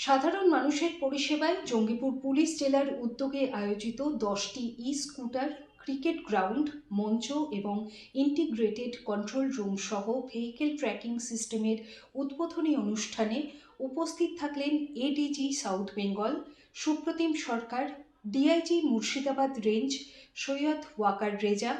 সাধারণ মানুষের পরিষেবায় জঙ্গিপুর পুলিশ জেলার উদ্যোগে আয়োজিত দশটি ই স্কুটার ক্রিকেট গ্রাউন্ড মঞ্চ এবং ইন্টিগ্রেটেড কন্ট্রোল রুম সহ ভেহিকেল ট্র্যাকিং সিস্টেমের উদ্বোধনী অনুষ্ঠানে উপস্থিত থাকলেন ADG south Bengal Suprotim Sarkar DIG Murshidabad range, Syed Waqar Reza,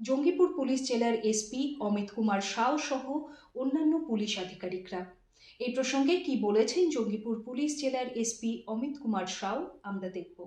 Jangipur police জেলার এসপি অমিত কুমার সাউ সহ অন্যান্য পুলিশ আধিকারিকরা। এই প্রসঙ্গে কি বলেছেন জঙ্গিপুর পুলিশ জেলার এসপি অমিত কুমার সাউ আমরা দেখব।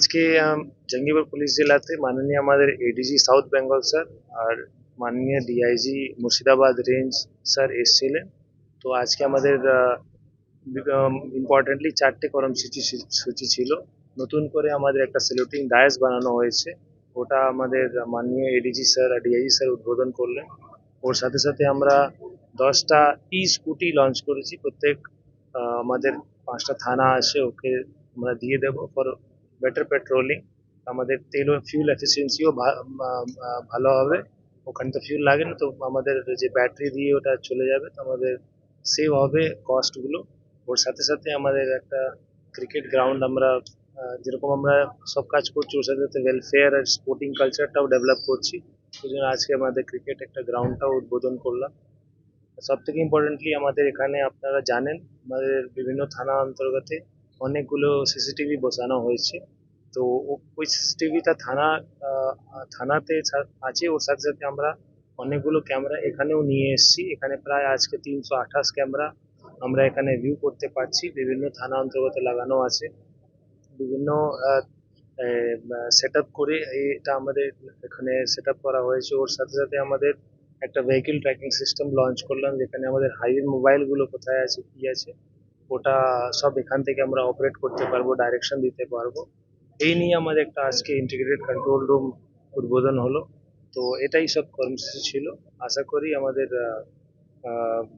আজকে জঙ্গিপুর পুলিশ জেলাতে মাননীয় আমাদের এডিজি সাউথ বেঙ্গল স্যার আর মাননীয় ডিআইজি মুর্শিদাবাদ রেঞ্জ স্যার এসেছিলেন। তো আজকে আমাদের ইম্পর্টেন্টলি চারটে কর্মসূচি সূচি ছিল। নতুন করে আমাদের একটা সেলুটিং ডায়াস বানানো হয়েছে। ওটা আমাদের মাননীয় এডিজি স্যার আর ডিআইজি স্যার উদ্বোধন করলেন। ওর সাথে সাথে আমরা দশটা ই স্কুটি লঞ্চ করেছি। প্রত্যেক আমাদের পাঁচটা থানা আছে, ওকে আমরা দিয়ে দেবো। ফর বেটার পেট্রোলিং আমাদের তেল ও ফিউল এফিসিয়েন্সিও ভালো হবে। ওখানে তো ফিউল লাগে না, তো আমাদের যে ব্যাটারি দিয়ে ওটা চলে যাবে, তো আমাদের সেভ হবে কস্টগুলো ওর সাথে সাথে আমাদের একটা ক্রিকেট গ্রাউন্ড আমরা যেরকম আমরা সব কাজ করছি, ওর সাথে সাথে ওয়েলফেয়ার আর স্পোর্টিং কালচারটাও ডেভেলপ করছি। ওই জন্য আজকে আমাদের ক্রিকেট একটা গ্রাউন্ডটাও উদ্বোধন করলাম। সব থেকে ইম্পর্টেন্টলি আমাদের এখানে আপনারা জানেন, আমাদের বিভিন্ন থানা অন্তর্গতে অনেকগুলো সিসিটিভি বসানো হয়েছে। তো ওই সিসিটিভিটা থানা থানাতে আছে। ওর সাথে সাথে আমরা অনেকগুলো ক্যামেরা এখানেও নিয়ে এসেছি। এখানে প্রায় আজকে তিনশো আঠাশ ক্যামেরা আমরা এখানে ভিউ করতে পারছি। বিভিন্ন থানা অন্তর্গত লাগানো আছে। বিভিন্ন সেট আপ করে এটা আমাদের এখানে সেট করা হয়েছে। ওর সাথে সাথে আমাদের একটা ভেহিকেল ট্র্যাকিং সিস্টেম লঞ্চ করলাম, যেখানে আমাদের হাইওয়ে মোবাইলগুলো কোথায় আছে, কি আছে। ওটা সব এখান থেকে আমরা অপারেট করতে পারব ডাইরেকশন দিতে পারব। এই নিয়ে আমাদের একটা আজকে ইন্টিগ্রেটেড কন্ট্রোল রুম উদ্বোধন হলো। তো এটাই সব কর্মসূচি ছিল। আশা করি আমাদের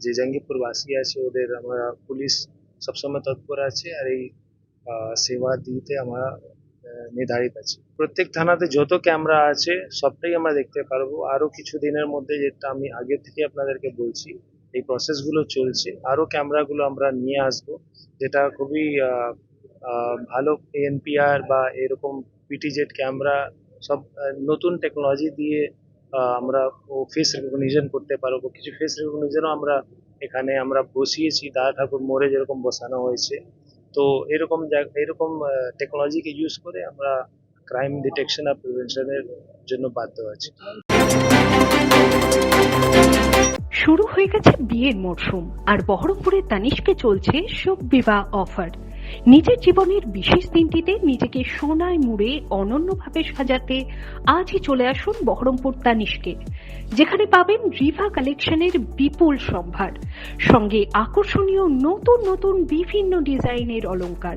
যে জঙ্গিপুর বাসী আছে, ওদের আমরা পুলিশ সবসময় তৎপর আছে আর এই সেবা দিতে আমরা নির্ধারিত আছি। প্রত্যেক থানাতে যত ক্যামেরা আছে, সবটাই আমরা দেখতে পারব। আরও কিছু দিনের মধ্যে যেটা আমি আগে থেকে আপনাদেরকে বলছি এই প্রসেসগুলো চলছে। আরও ক্যামেরাগুলো আমরা নিয়ে আসব, যেটা খুবই ভালো এনপিআর বা এরকম পিটিজেড ক্যামেরা সব নতুন টেকনোলজি দিয়ে আমরা ও ফেস রেকগনিশন করতে পারব। কিছু ফেস রেকগনিশনও আমরা এখানে আমরা বসিয়েছি, দাদা ঠাকুর মোড়ে যেরকম বসানো হয়েছে। তো এরকম এরকম টেকনোলজিকে ইউজ করে আমরা ক্রাইম ডিটেকশন আর প্রিভেনশনের জন্য বাধ্য আছি। শুরু হয়ে গেছে বিয়ের মরশুম, আর বহরমপুরের তানিশকে চলছে শোক বিবাহ অফার। নিজের জীবনের বিশেষ দিনটিতে নিজেকে সোনায় মুড়ে অনন্যভাবে সাজাতে আজই চলে আসুন বহরমপুর তানিশকে, যেখানে পাবেন রিভা কালেকশনের বিপুল সম্ভার, সঙ্গে আকর্ষণীয় নতুন নতুন বিভিন্ন ডিজাইনের অলংকার।